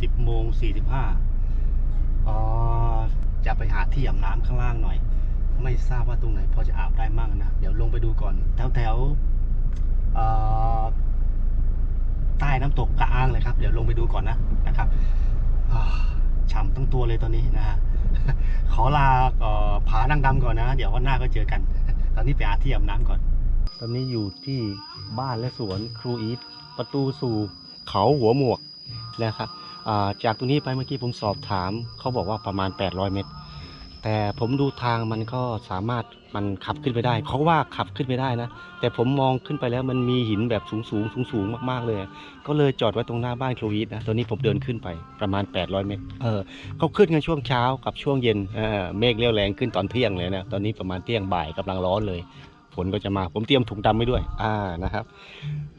สิบโมงสี่สิบห้าอ๋อจะไปหาที่อาบน้ำข้างล่างหน่อย ไม่ทราบว่าตรงไหนพอจะอาบได้มั่งนะ เดี๋ยวลงไปดูก่อน แถวแถวๆใต้น้ำตกกระอ้างเลยครับ เดี๋ยวลงไปดูก่อนนะนะครับอ่าฉ่ำทั้งตัวเลยตอนนี้นะฮะขอลาออผานั่งดำก่อนนะ เดี๋ยววันหน้าก็เจอกัน ตอนนี้ไปหาที่อาบน้ำก่อน ตอนนี้อยู่ที่บ้านและสวนครูอีท ประตูสู่เขาหัวหมวกนะครับจากตรงนี้ไปเมื่อกี้ผมสอบถาม เขาบอกว่าประมาณ 800 เมตร แต่ผมดูทางมันก็สามารถมันขับขึ้นไปได้เขาว่าขับขึ้นไปได้นะ แต่ผมมองขึ้นไปแล้วมันมีหินแบบสูงสูงสูงสูงมากๆเลย ก็เลยจอดไว้ตรงหน้าบ้านครูอีทนะตอนนี้ผมเดินขึ้นไปประมาณ 800 เมตรเออเขาขึ้นกันช่วงเช้ากับช่วงเย็นเออเมฆเรียวแรงขึ้นตอนเที่ยงเลยนะตอนนี้ประมาณเที่ยงบ่ายกำลังร้อนเลย ฝนก็จะมา ผมเตรียมถุงดำไว้ด้วย อ่านะครับ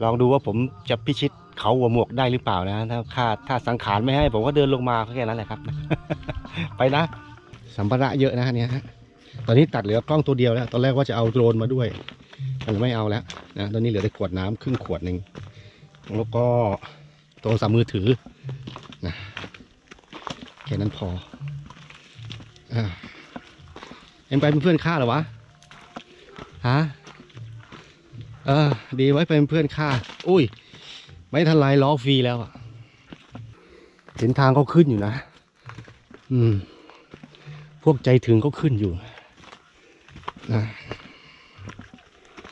ลองดูว่าผมจะพิชิตเขาหัวหมวกได้หรือเปล่านะถ้าค่าถ้าสังขารไม่ให้ ผมก็เดินลงมาแค่นั้นแหละครับ ไปนะ สัมภาระเยอะนะเนี่ยฮะตอนนี้ตัดเหลือกล้องตัวเดียวแล้ว ตอนแรกว่าจะเอาโดรนมาด้วยมันไม่เอาแล้วนะตอนนี้เหลือแต่ขวดน้ำครึ่งขวดหนึ่งแล้วก็โทรศัพท์มือถือนะแค่นั้นพออเอ็งไปเป็นเพื่อนข้าหรอวะ ฮะเออ ดีไว้เป็นเพื่อนข้าอุ้ย ไม่ทันไรล้อฟรีแล้วอะเห็นทางเขาขึ้นอยู่นะ อืม พวกใจถึงก็ขึ้นอยู่นะ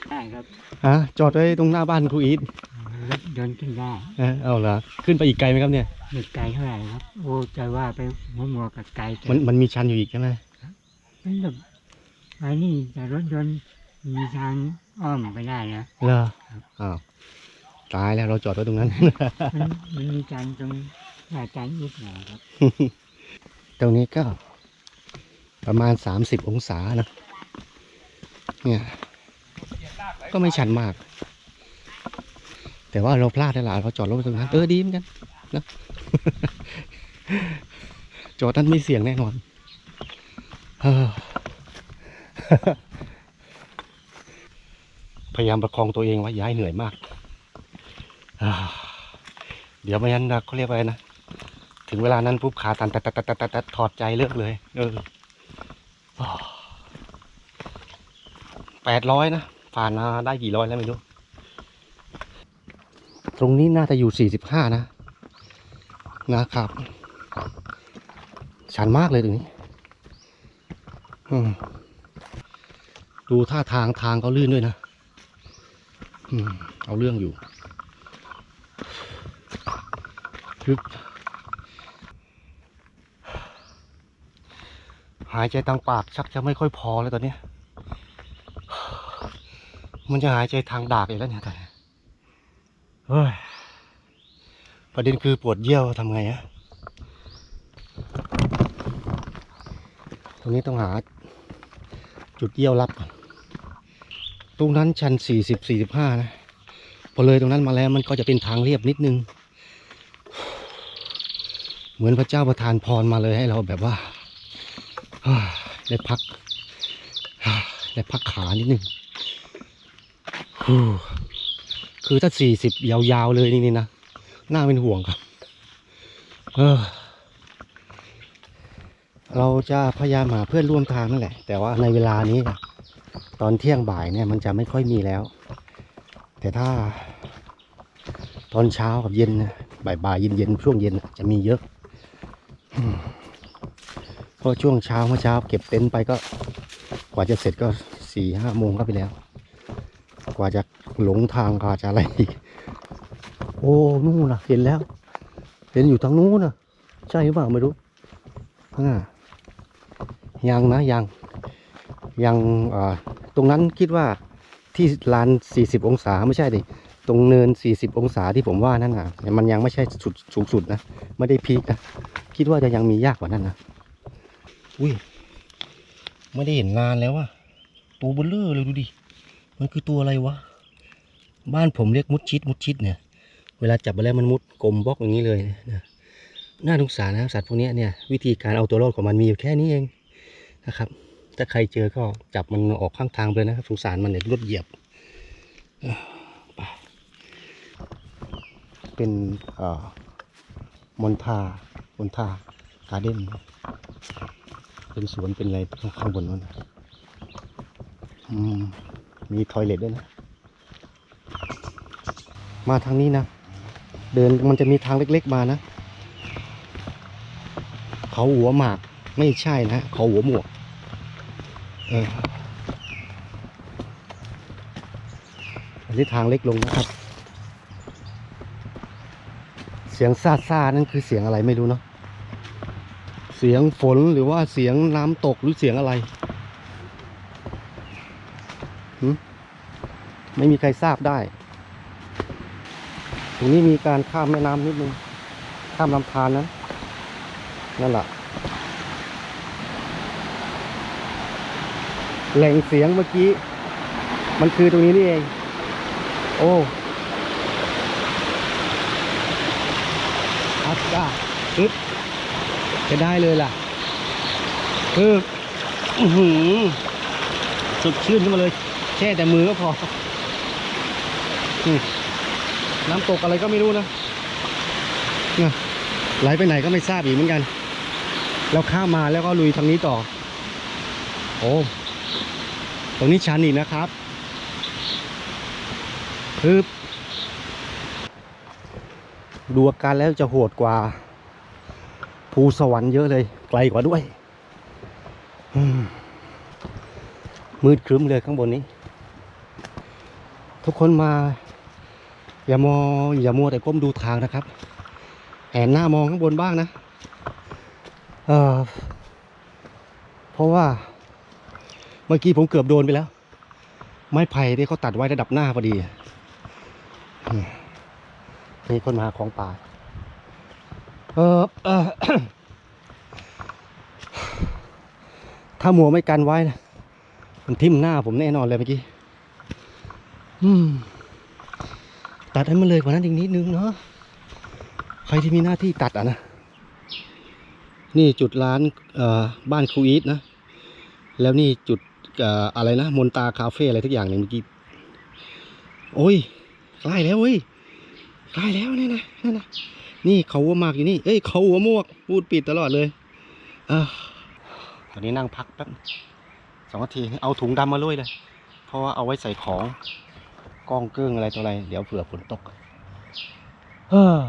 ได้ครับฮะจอดไว้ตรงหน้าบ้านครูอีทรถเดินขึ้นได้เออเอาละขึ้นไปอีกไกลไหมครับเนี่ย ไม่ไกลเท่าไหร่ครับ โอ้ใจว่าไปหัวหมวกกับไกลแต่มันมันมีชันอยู่อีกใช่ไหมมันแบบไปนี่แต่รถยนต์ มีทางอ้อมไปได้นะ เหรออ้าวตายแล้วเราจอดไว้ตรงนั้น มันมันมีการตรงอาจารย์อีกหน่อยครับ ตรงนี้ก็ ประมาณ30องศานะ เนี่ย ก็ไม่ชันมาก แต่ว่าเราพลาดได้หลายเราจอดรถไว้ตรงนั้น เออดีเหมือนกันนะจอดนั้นไม่เสี่ยงแน่นอน เออ พยายามประคองตัวเองไว้ย้ายเหนื่อยมาก เดี๋ยวไม่งั้นเขาเรียกว่าอะไรนะ ถึงเวลานั้นปุ๊บขาตันตัดตัดตัดตัดตัดถอดใจเลิกเลย เออแปดร้อยนะ ผ่านมาได้กี่ร้อยแล้วไม่รู้ ตรงนี้น่าจะอยู่สี่สิบห้านะ นะครับ ชันมากเลยตรงนี้ดูท่าทางทางก็ลื่นด้วยนะ เอาเรื่องอยู่ฮึบหายใจทางปากชักจะไม่ค่อยพอแล้วตอนนี้ มันจะหายใจทางดากอีกแล้วเนี่ยตอนนี้เฮ้ย ประเด็นคือปวดเยี่ยวทำไงอะตรงนี้ต้องหาจุดเยี่ยวรับก่อน รงนั้นชันสี่สิบสี่สิบห้านะ พอเลยตรงนั้นมาแล้วมันก็จะเป็นทางเรียบนิดนึง เหมือนพระเจ้าประทานพรมาเลยให้เราแบบว่าได้พักได้พักขานิดนึงคือถ้าสี่สิบยาวๆเลยนี่นี่นะน่าเป็นห่วงครับ เออ เราจะพยายามหาเพื่อนร่วมทางนั่นแหละ แต่ว่าในเวลานี้นะ ตอนเที่ยงบ่ายเนี่ยมันจะไม่ค่อยมีแล้ว แต่ถ้าตอนเช้ากับเย็นนะบ่ายๆเย็นๆช่วงเย็นจะมีเยอะเพราะช่วงเช้าเมื่อเช้า เก็บเต็นท์ไปก็ กว่าจะเสร็จก็สี่ห้าโมงก็ไปแล้ว กว่าจะหลงทางกว่าจะอะไรอีกโอ้นู่นนะเห็นแล้ว เห็นอยู่ทางนู้นนะใช่หรือเปล่าไม่รู้อ่ายังนะยัง ยังตรงนั้นคิดว่าที่ลานสี่สิบองศาไม่ใช่ดิตรงเนินสี่สิบองศาที่ผมว่านั่นน่ะมันยังไม่ใช่สุดสูงสุดนะไม่ได้พีคนะคิดว่าจะยังมียากกว่านั้นนะอุ้ยไม่ได้เห็นนานแล้วอะตัวเบลเลอร์เลยดูดิมันคือตัวอะไรวะบ้านผมเรียกมุดชิดมุดชิดเนี่ย เวลาจับไปแล้วมันมุดกลมบล็อกอย่างนี้เลยนะน่าสงสารนะสัตว์พวกนี้เนี่ยวิธีการเอาตัวรอดของมันมีอยู่แค่นี้เองนะครับ ถ้าใครเจอก็จับมันออกข้างทางไปนะครับสงสารมันเนี่ยรถเหยียบเป็นอมอนทามอนทาการ์เด้นเป็นสวนเป็นอะไรข้างบนนั้นนะอืมมีทอยเลทด้วยนะ มาทางนี้นะ เดินมันจะมีทางเล็กๆมานะ เขาหัวหมากไม่ใช่นะ เขาหัวหมวก อออันนี้ทางเล็กลงนะครับ เสียงซาซานั่นคือเสียงอะไรไม่รู้เนาะ เสียงฝนหรือว่าเสียงน้ำตกหรือเสียงอะไรไม่มีใครทราบได้ ตรงนี้มีการข้ามแม่น้ำนิดนึง ข้ามลำธารนั้นนั่นแหละ แหล่งเสียงเมื่อกี้ มันคือตรงนี้นี่เอง โอ้อัดจ้าปึ๊บจะได้เลยล่ะปึ๊บอื้อหือสดชื่นขึ้นมาเลย แช่แต่มือก็พอ น้ำตกอะไรก็ไม่รู้นะเนี่ยไหลไปไหนก็ไม่ทราบอีกเหมือนกัน แล้วข้ามมาแล้วก็ลุยทางนี้ต่อ โอ้ รงนี้ชันอีกนะครับฮึบดูอาการแล้วจะโหดกว่า ภูสวรรค์เยอะเลย ไกลกว่าด้วย มืดครึ้มเลยข้างบนนี้ ทุกคนมา อย่ามองอย่ามัวแต่ก้มดูทางนะครับแอนหน้ามองข้างบนบ้างนะ เออเพราะว่า มื่อกี้ผมเกือบโดนไปแล้ว ไม้ไผ่ที่เขาตัดไว้ระดับหน้าพอดีอืมมีคนมาของป่าเออเออถ้าหมัวไม่กันไว้นะมันทิ่มหน้าผมแน่นอนเลยเมื่อกี้ตัดให้มันเลยกว่านั้นอีกนิดนึงเนาะใครที่มีหน้าที่ตัดอะนะนี่จุดร้านบ้านครูอีทนะ แล้วนี่จุด อะไรนะมนตาคาเฟ่อะไรทุกอย่างเนี่ยเมื่อกี้โอ้ยใกล้แล้วเว้ยใกล้แล้วนี่นะนั่นนะนี่เขาหัวมากอยู่นี่เอ้ยเขาหัวมวกพูดปิดตลอดเลยอะตอนนี้นั่งพักแป๊บสองนาทีเอาถุงดำมาลุยเลย เพราะว่าเอาไว้ใส่ของกล้องเกิ้งอะไรตัวอะไร เดี๋ยวเผื่อฝนตกเฮ้อ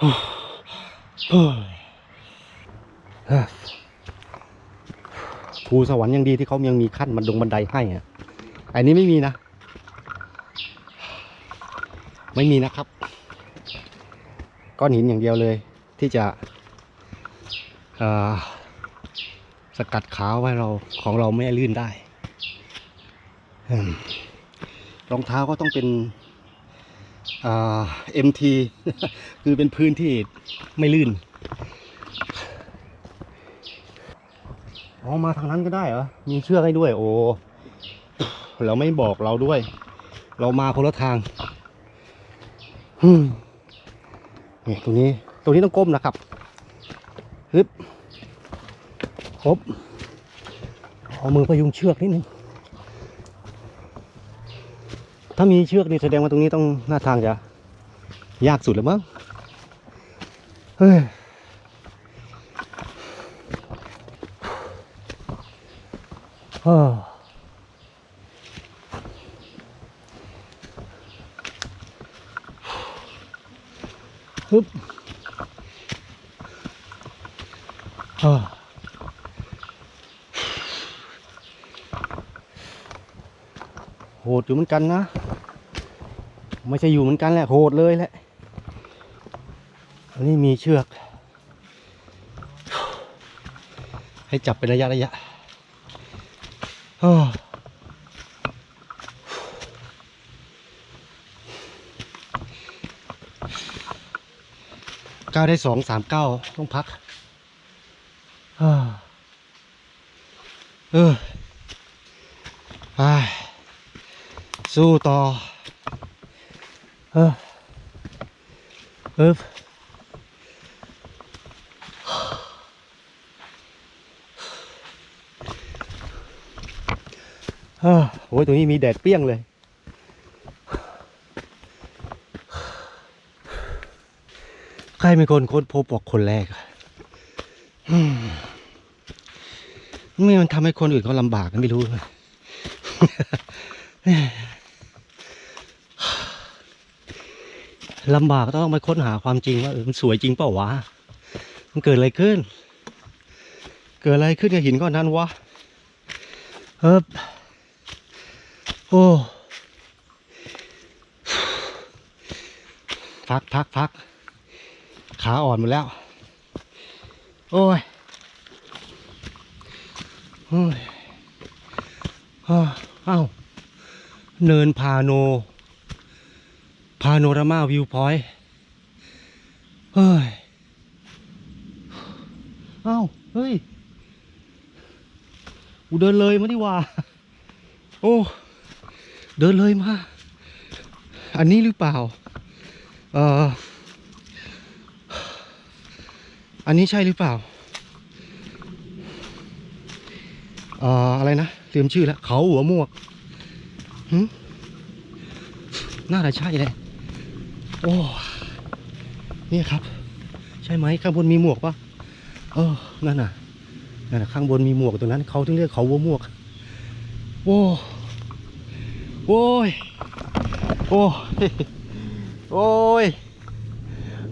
เฮ้อเฮ้อ ภูสวรรค์ยังดีที่เขายังมีขั้นบันดงบันไดให้อะอันนี้ไม่มีนะ ไม่มีนะครับ ก้อนหินอย่างเดียวเลย ที่จะสกัดขาไว้เราของเราไม่ลื่นได้รองเท้าก็ต้องเป็นเอ่อ MT คือเป็นพื้นที่ไม่ลื่น อ๋อมาทางนั้นก็ได้เหรอ มีเชือกให้ด้วย โอ้เราไม่บอกเราด้วย เรามาคนละทางฮึนี่ตรงนี้ ตรงนี้ต้องก้มนะครับฮึบครบเอามือพยุงเชือกนิดนึง ถ้ามีเชือกนี่แสดงว่าตรงนี้ต้องหน้าทางจะยากสุดแล้วมั้ง เฮ้ย เออ ฮึบเออโหดอยู่เหมือนกันนะ ไม่ใช่อยู่เหมือนกันแหละ โหดเลยแหละ อันนี้มีเชือก ให้จับเป็นระยะระยะ ก้าวได้สองสามเก้าต้องพักเออไปสู้ต่อ เออเออเอ้อ โอ้ยตรงนี้มีแดดเปรี้ยงเลย ใครเป็นคนค้นพบบอกคนแรกอะอืมไม่มันทำให้คนอื่นเขาลำบากกันไม่รู้ลำบากต้องไปค้นหาความจริงว่ามันสวยจริงเปล่าวะ มันเกิดอะไรขึ้น เกิดอะไรขึ้นกับหินก้อนนั้นวะเฮ้บ โอ้พักพักพักขาอ่อนหมดแล้ว โอ้ยโอ้ยอ้าวอ้าเนินพาโน พาโนรามาวิวพอยต์เฮ้ยเอ้าเฮ้ย กูเดินเลยมาดีว่า โอ้ เดินเลยมา อันนี้หรือเปล่า เอ่ออันนี้ใช่หรือเปล่า เอ่ออะไรนะลืมชื่อแล้ว เขาหัวมวกหึน่าจะใช่เลยโอ้นี่ครับ ใช่ไหมข้างบนมีหมวกปะเออนั่นน่ะนั่นน่ะข้างบนมีหมวกตรงนั้นเขาถึงเรียกเขาหัวมวกโอ้ โอ้ย โอ้ย โอ้ย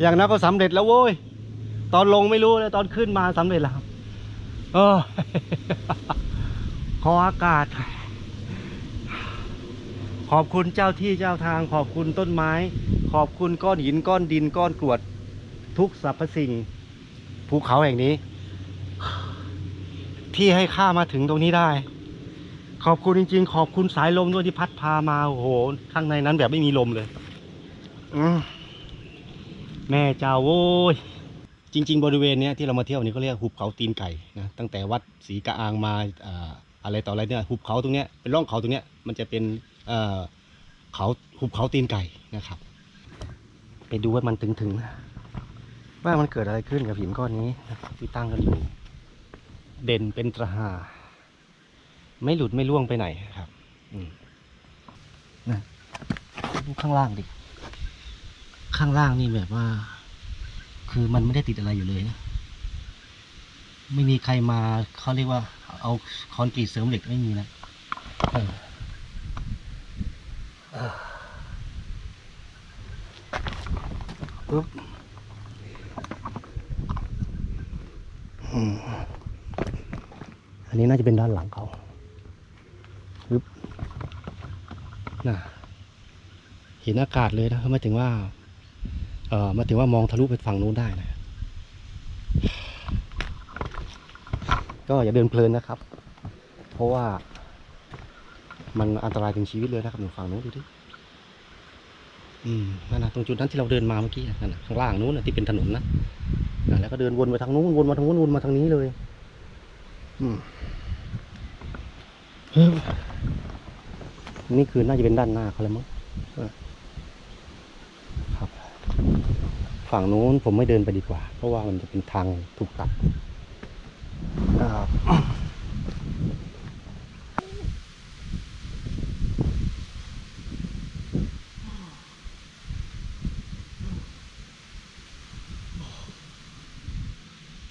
อย่างนั้นก็สำเร็จแล้วโว้ย ตอนลงไม่รู้เลยตอนขึ้นมาสำเร็จแล้วครับเออขออากาศ ขอบคุณเจ้าที่เจ้าทาง ขอบคุณต้นไม้ ขอบคุณก้อนหินก้อนดินก้อนกรวด ทุกสรรพสิ่งภูเขาแห่งนี้ ที่ให้ข้ามาถึงตรงนี้ได้ ขอบคุณจริง ๆ ขอบคุณสายลมด้วยที่พัดพามาโอ้โห ข้างในนั้นแบบไม่มีลมเลยอืมแม่เจ้าโว้ยจริง ๆ บริเวณเนี้ยที่เรามาเที่ยวนี้เขาเรียกหุบเขาตีนไก่นะตั้งแต่วัดศรีกะอางมาอ่าอะไรต่ออะไรเนี่ยหุบเขาตรงเนี้ยเป็นร่องเขาตรงเนี้ยมันจะเป็นเอ่อเขาหุบเขาตีนไก่นะครับ ไปดูว่ามันถึงๆนะว่ามันเกิดอะไรขึ้นกับหินก้อนนี้นะครับที่ตั้งกันอยู่ เด่นเป็นตระหา ไม่หลุดไม่ล่วงไปไหนครับนะดูข้างล่างดิ ข้างล่างนี่แบบว่า คือมันไม่ได้ติดอะไรอยู่เลยนะ ไม่มีใครมาเขาเรียกว่า เอาคอนกรีตเสริมเหล็กไม่มีนะเออเออปึ๊บอืมอันนี้น่าจะเป็นด้านหลังเขาปึ๊บ น่ะเห็นอากาศเลยนะหมายถึงว่า เอ่อมาถึงว่ามองทะลุไปฝั่งนู้นได้นะก็อย่าเดินเพลินนะครับ เพราะว่ามันอันตรายถึงชีวิตเลยนะครับอยู่ฝั่งนู้นดูดิอืมนั่นนะตรงจุดนั้นที่เราเดินมาเมื่อกี้นั่นนะข้างล่างนู้นนะที่เป็นถนนนะอะแล้วก็เดินวนไปทางนู้นวนมาทางนู้นวนมาทางนี้เลย อืม นี่คือน่าจะเป็นด้านหน้าเขาแล้วมั้งครับ ฝั่งนู้นผมไม่เดินไปดีกว่า เพราะว่ามันจะเป็นทางถูกตัดครับ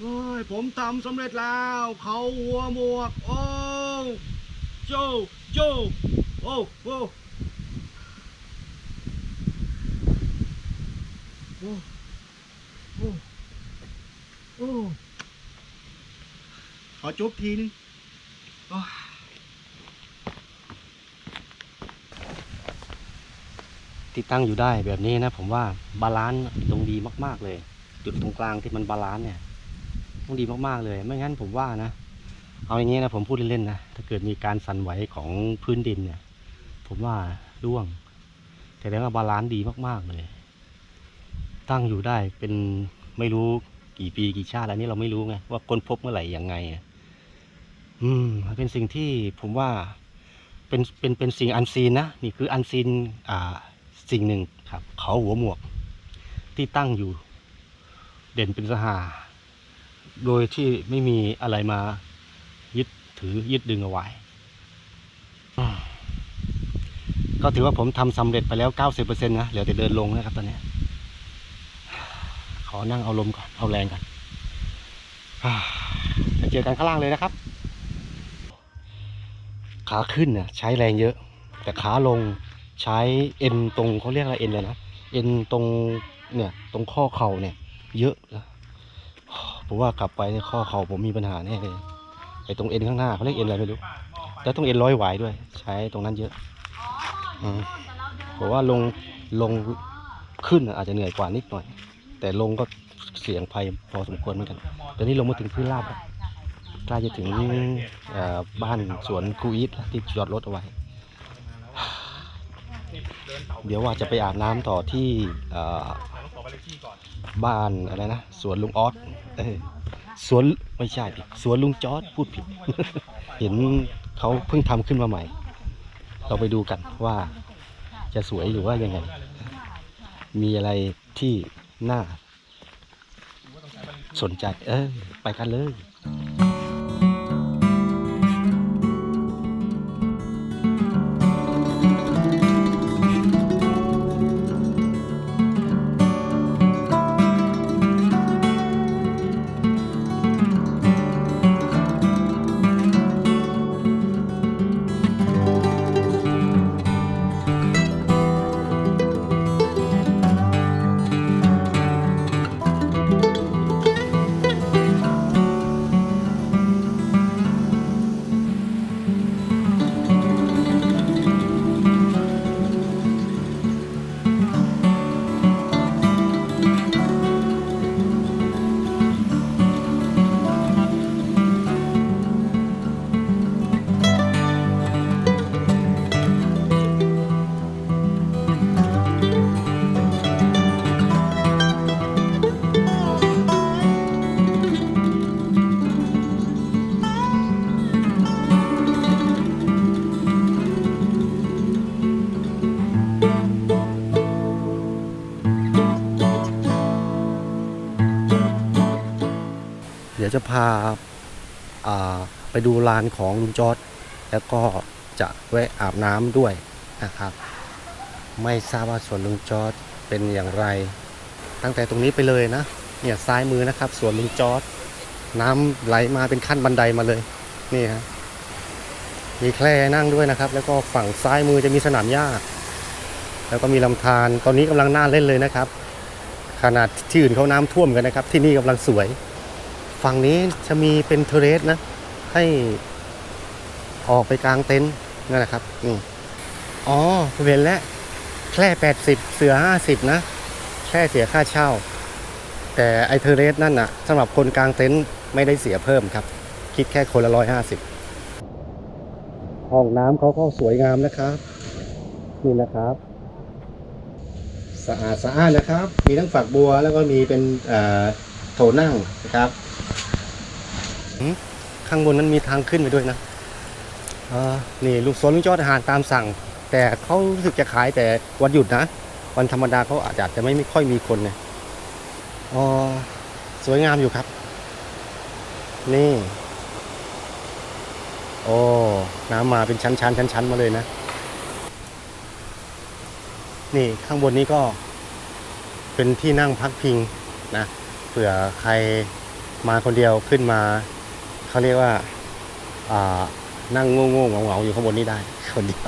โอ้ยผมทำสำเร็จแล้ว เขาหัวหมวก โอ้โจโจ โอ้โอ้โอ้โอ้โอ้ขอจุ๊บทีนึงโอ้ยที่ตั้งอยู่ได้แบบนี้นะผมว่าบาลานซ์ตรงดีมาก ๆ เลย จุดตรงกลางที่มันบาลานซ์เนี่ยต้องดีมากๆเลย ไม่งั้นผมว่านะ เอาอย่างนี้นะผมพูดเล่นๆนะถ้าเกิดมีการสั่นไหวของพื้นดินเนี่ย ผมว่าร่วง แต่แล้วาบาลานซ์ดีมากๆเลย ตั้งอยู่ได้เป็นไม่รู้กี่ปีกี่ชาติแล้วนี่เราไม่รู้ไงว่าค้นพบเมื่อไหร่ยังไงอืมมันเป็นสิ่งที่ผมว่าเป็นเป็นเป็นสิ่งอันซีนนะนี่คืออันซีนอ่าสิ่งหนึ่งครับ เขาหัวหมวก ที่ตั้งอยู่ เด่นเป็นสหาโดยที่ไม่มีอะไรมายึดถือยึดดึงเอาไว้ ก็ถือว่าผมทำสำเร็จไปแล้ว90%นะเหลือแต่เดินลงนะครับตอนนี้ ขอนั่งเอาลมก่อนเอาแรงก่อนอ่าไปเจอกันข้างล่างเลยนะครับ ขาขึ้นเนี่ยใช้แรงเยอะ แต่ขาลงใช้เอ็นตรงเขาเรียกอะไรเอ็นเลยนะเอ็นตรงเนี่ยตรงข้อเข่าเนี่ย เยอะนะผมว่ากลับไปเนี่ยข้อเข่าผมมีปัญหาแน่เลยไอ้ตรงเอ็นข้างหน้าเขาเรียกเอ็นอะไรไม่รู้แล้วตรงเอ็นร้อยหวายด้วย ใช้ตรงนั้นเยอะ อืมผมว่าลงลงขึ้นอาจจะเหนื่อยกว่านิดหน่อย แต่ลงก็เสียงภัยพอสมควรเหมือนกันตอนนี้ลงมาถึงพื้นราบแล้วใกล้จะถึงบ้านสวนคูอีทที่จอดรถเอาไว้ เดี๋ยวว่าจะไปอาบน้ำต่อที่บ้านอะไรนะสวนลุงออสสวนไม่ใช่สวนลุงจอดพูดผิด เห็นเขาเพิ่งทำขึ้นมาใหม่ เราไปดูกันว่าจะสวยหรือว่ายังไง มีอะไรที่น่าสนใจ เออ ไปกันเลย ยวจะพาาไปดูลานของลุงจอร์ดแล้วก็จะแวะอาบน้ำด้วยนะครับ ไม่ทราบว่าสวนลุงจอร์ดเป็นอย่างไร ตั้งแต่ตรงนี้ไปเลยนะเนี่ยซ้ายมือนะครับสวนลุงจอร์ดน้ำไหลมาเป็นขั้นบันไดมาเลยนี่ฮะมีแคร่นั่งด้วยนะครับ แล้วก็ฝั่งซ้ายมือจะมีสนามหญ้า แล้วก็มีลำธารตอนนี้กำลังน่าเล่นเลยนะครับ ขนาดที่อื่นเขาน้ำท่วมกันนะครับ ที่นี่กำลังสวย ฝั่งนี้จะมีเป็นเทเรสนะ ให้ออกไปกลางเต็นท์นั่นแหละครับนี่อ๋อเห็นแล้วแค่แปดสิบเสือห้าสิบนะ แค่เสียค่าเช่า แต่ไอเทเรสนั่นน่ะสำหรับคนกลางเต็นท์ไม่ได้เสียเพิ่มครับ คิดแค่คนละร้อยห้าสิบห้องน้ำเขาก็สวยงามนะครับ นี่นะครับ สะอาดสะอาดนะครับ มีทั้งฝักบัวแล้วก็มีเป็นอ่อ โถนั่งนะครับหืมข้างบนนั้นมีทางขึ้นไปด้วยนะเออนี่ลูกสวนลุงจอดอาหารตามสั่ง แต่เขารู้สึกจะขายแต่วันหยุดนะ วันธรรมดาเขาอาจจะไม่ไม่ค่อยมีคนเนี่ยอ๋อสวยงามอยู่ครับ นี่โอ้น้ำมาเป็นชั้นชั้นชั้นชั้นมาเลยนะ นี่ข้างบนนี้ก็เป็นที่นั่งพักพิงนะ เผื่อใครมาคนเดียวขึ้นมาเขาเรียกว่านั่งโง่ๆเหงาๆอยู่ข้างบนนี้ได้ คนเดียว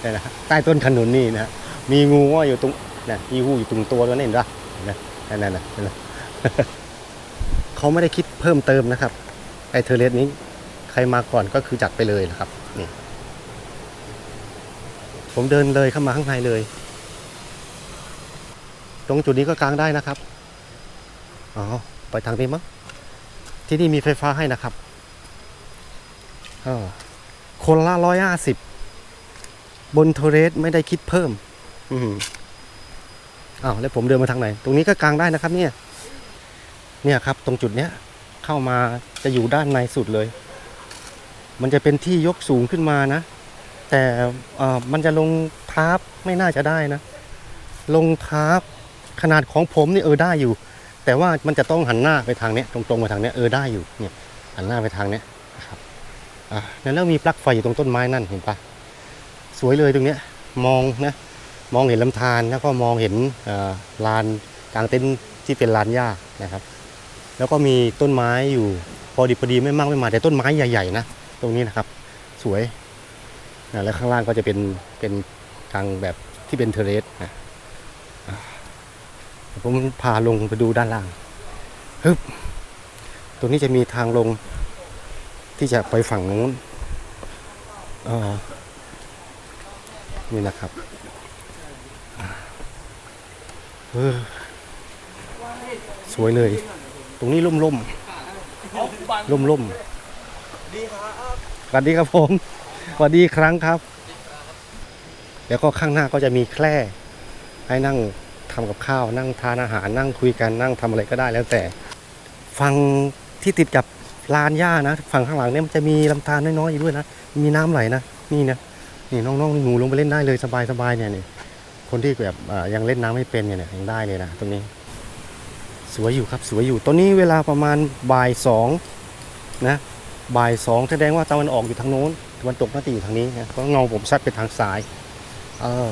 เนี่ยนะใต้ต้นขนุนนี่นะมีงูว่าอยู่ตรงนะมีงูอยู่ตรงตัวด้วยนี่เห็นปะนะนั่นน่ะนะนั่นนะเขาไม่ได้คิดเพิ่มเติมนะครับไอเทอเลสนี้ใครมาก่อนก็คือจัดไปเลยนะครับนี่ผมเดินเลยเข้ามาข้างในเลย ตรงจุดนี้ก็กลางได้นะครับ อ๋อไปทางนี้มั้งที่นี่มีไฟฟ้าให้นะครับออคนละร้อยห้าสิบบนโทเรสไม่ได้คิดเพิ่ม อืมอ้าวแล้วผมเดินมาทางไหน ตรงนี้ก็กางได้นะครับ เนี่ย เนี่ยครับ ตรงจุดเนี้ย เข้ามาจะอยู่ด้านในสุดเลย มันจะเป็นที่ยกสูงขึ้นมานะ แต่เออมันจะลงทาร์ไม่น่าจะได้นะ ลงทาร์ขนาดของผมนี่เออได้อยู่ แต่ว่ามันจะต้องหันหน้าไปทางเนี้ยตรงๆไปทางเนี้ยเออได้อยู่เนี่ยหันหน้าไปทางเนี้ยนะครับอ่าแล้วมีปลั๊กไฟอยู่ตรงต้นไม้นั่นเห็นปะสวยเลยตรงเนี้ยมองนะมองเห็นลำธารแล้วก็มองเห็นเอ่อลานกลางเต็นท์ที่เป็นลานหญ้านะครับ แล้วก็มีต้นไม้อยู่พอดีพอดีไม่มากไม่มาแต่ต้นไม้ใหญ่ๆนะตรงนี้นะครับ สวยนะแล้วข้างล่างก็จะเป็นเป็นทางแบบที่เป็นเทเรสนะ ผมพาลงไปดูด้านล่างฮึบตรงนี้จะมีทางลงที่จะไปฝั่งนู้นอ่านี่นะครับเออสวยเลย ตรงนี้ร่มร่มร่มร่มสวัสดีครับผมสวัสดีครั้งครับ แล้วก็ข้างหน้าก็จะมีแคร่ให้นั่ง ทำกับข้าว นั่งทานอาหารนั่งคุยกันนั่งทำอะไรก็ได้แล้วแต่ฝั่งที่ติดกับลานหญ้านะฝั่งข้างหลังเนี่ยมันจะมีลำธารน้อยๆอยู่ด้วยนะมีน้ำไหลนะนี่นะนี่น้องๆหนูลงไปเล่นได้เลยสบายๆเนี่ยนี่คนที่แบบอ่ายังเล่นน้ำไม่เป็นเนี่ยเนี่ยยังได้เลยนะตรงนี้ สวยอยู่ครับสวยอยู่ตอนนี้เวลาประมาณบ่ายสองนะบ่ายสองแสดงว่าตะวันออกอยู่ทางโน้นตะวันตกน่าจะอยู่ทางนี้นะเพราะเงาผมซัดไปทางซ้าย เออ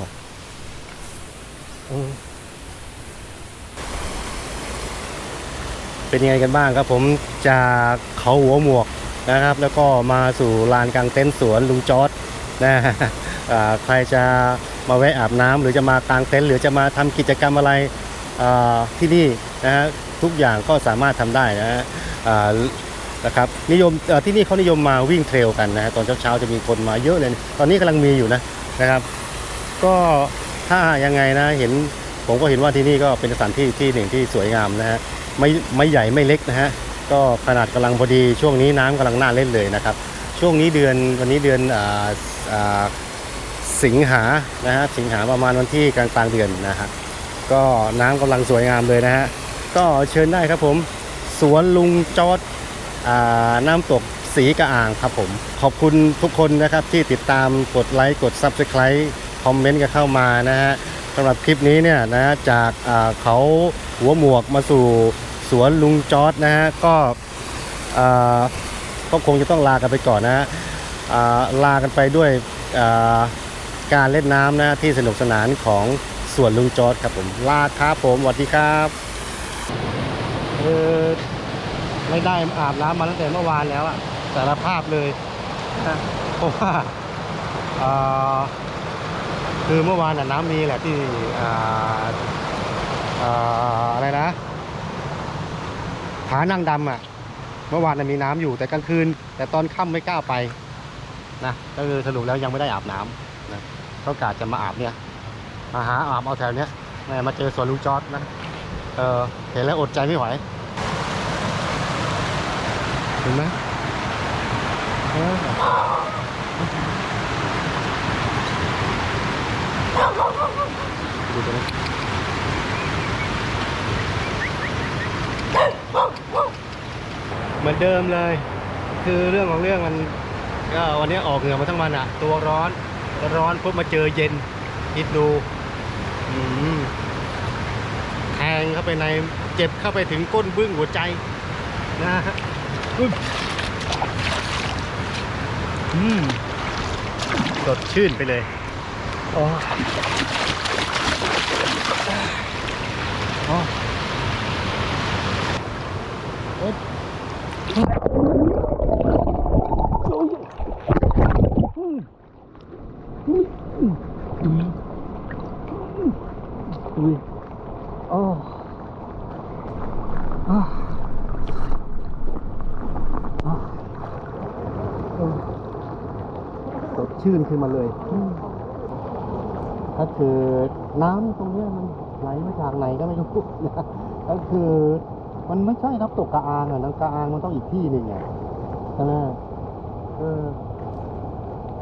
เออ เป็นยังไงกันบ้างครับ ผมจากเขาหัวหมวกนะครับ แล้วก็มาสู่ลานกลางเต็นท์สวนลุงจอร์ดนะใครจะมาแวะอาบน้ำหรือจะมากลางเต็นท์หรือจะมาทำกิจกรรมอะไรที่นี่นะฮะทุกอย่างก็สามารถทำได้นะฮะนะครับนิยมที่นี่เขานิยมมาวิ่งเทรลกันนะฮะตอนเช้าๆจะมีคนมาเยอะเลย ตอนนี้กำลังมีอยู่นะนะครับ ก็ถ้ายังไงนะเห็นผมก็เห็นว่าที่นี่ก็เป็นสถานที่ที่หนึ่งที่สวยงามนะฮะ ไม่ไม่ใหญ่ไม่เล็กนะฮะก็ขนาดกำลังพอดีช่วงนี้น้ำกำลังน่าเล่นเลยนะครับ ช่วงนี้เดือนวันนี้เดือนอ่าอ่าสิงหานะฮะสิงหาประมาณวันที่กลางกลางเดือนนะฮะก็น้ำกำลังสวยงามเลยนะฮะก็เชิญได้ครับผม สวนลุงจอดอ่าน้ำตกสีกระอ่างครับผม ขอบคุณทุกคนนะครับที่ติดตามกดไลค์กด Subscribe คอมเมนต์กันเข้ามานะฮะสำหรับคลิปนี้เนี่ยนะฮะจากเขาหัวหมวกมาสู่ สวนลุงจอดนะฮะก็อ่าก็คงจะต้องลากันไปก่อนนะฮะอ่าลากันไปด้วยการเล่นน้ำนะฮะที่สนุกสนานของสวนลุงจอดครับผมลาครับผมสวัสดีครับเออไม่ได้อาบน้ำมาตั้งแต่เมื่อวานแล้วอะสารภาพเลยเพราะว่าอ่าคือเมื่อวานน้ำมีแหละที่ออ่าอะไรนะ ผานั่งดำอะ เมื่อวานมีน้ำอยู่แต่กลางคืน แต่ตอนค่ำไม่กล้าไปนะก็คือสรุปแล้วยังไม่ได้อาบน้ำนะเขากาจะมาอาบเนี่ยมาหาอาบเอาแถวเนี้ยมาเจอสวนลุงจอดนะเออเห็นแล้วอดใจไม่ไหวเห็นไหมดูตัวนี้ เหมือนเดิมเลย คือเรื่องของเรื่องมันก็วันนี้ออกเหงื่อมาทั้งวันอะตัวร้อนร้อนปุ๊บมาเจอเย็นคิดดูแทงเข้าไปในเจ็บเข้าไปถึงก้นบึ้งหัวใจนะฮะอืมสดชื่นไปเลยอ๋อโอ๊ยอุ้ยโอ้อ่าอ่าโอ้ สดชื่นขึ้นมาเลยอืมก็คือน้ำตรงเนี้มันไหลมาจากไหนก็ไม่รู้นะก็คือมันไม่ใช่น้ำตกกระอางอะน้ำกระอางมันต้องอีกที่หนึ่งไงใช่ไหมเออ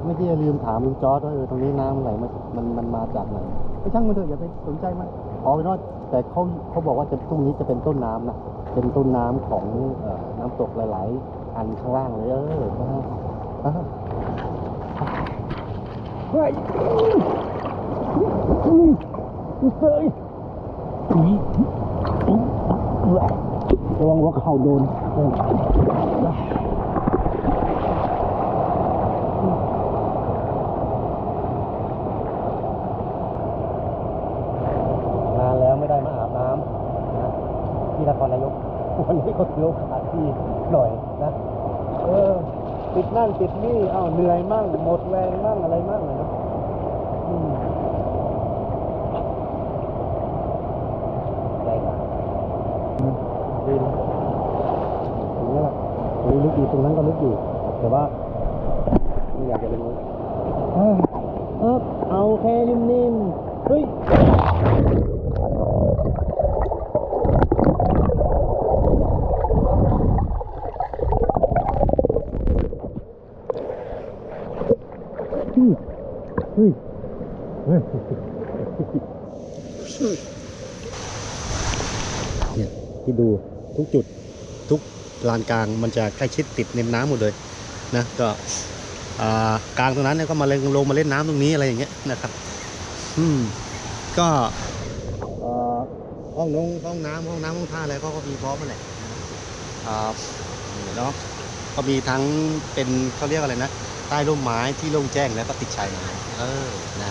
ไม่ใช่ลืมถามลุงจอร์ดว่าเออตรงนี้น้ำมันไหลมามันมันมาจากไหนไม่ช่างมันเถอะอย่าไปสนใจมันขอเป็นว่าแต่เขาเขาบอกว่าจะตรงนี้จะเป็นต้นน้ำนะ เป็นต้นน้ำของน้ำตกหลายๆ อันข้างล่างเลย เออนะฮะอะเฮ้ยเฮ้ยระวังว่าเข่าโดนนานแล้วไม่ได้มาอาบน้ำนะ ลงหาที่หน่อยนะเออติดนั่นติดนี่เอ้าเหนื่อยมั่งหมดแรงมั่งอะไรมั่งอะนะอืมได้ครับดีนะอย่างนี้แหละตรงนี้ลึกอยู่ตรงนั้นก็ลึกอยู่แต่ว่าไม่อยากจะลงลึกเอ้ยเออเอาแค่นิ่มๆเฮ้ย เฮ้ย เฮ้ย เฮ้ย เนี่ยที่ดู ทุกจุดทุกลานกลางมันจะใกล้ชิดติดในน้ำหมดเลยนะก็กลางตรงนั้นเนี่ยก็มาเล่นลงมาเล่นน้ำตรงนี้อะไรอย่างเงี้ยนะครับ อืม ก็ห้องนงห้องน้ำห้องน้ำห้องท่าอะไรก็ก็มีพร้อมมาแหละอ่านี่เนาะก็มีทั้งเป็นเขาเรียกอะไรนะใต้ร่มไม้ที่โล่งแจ้งแล้วก็ติดชายน้ำเออนะ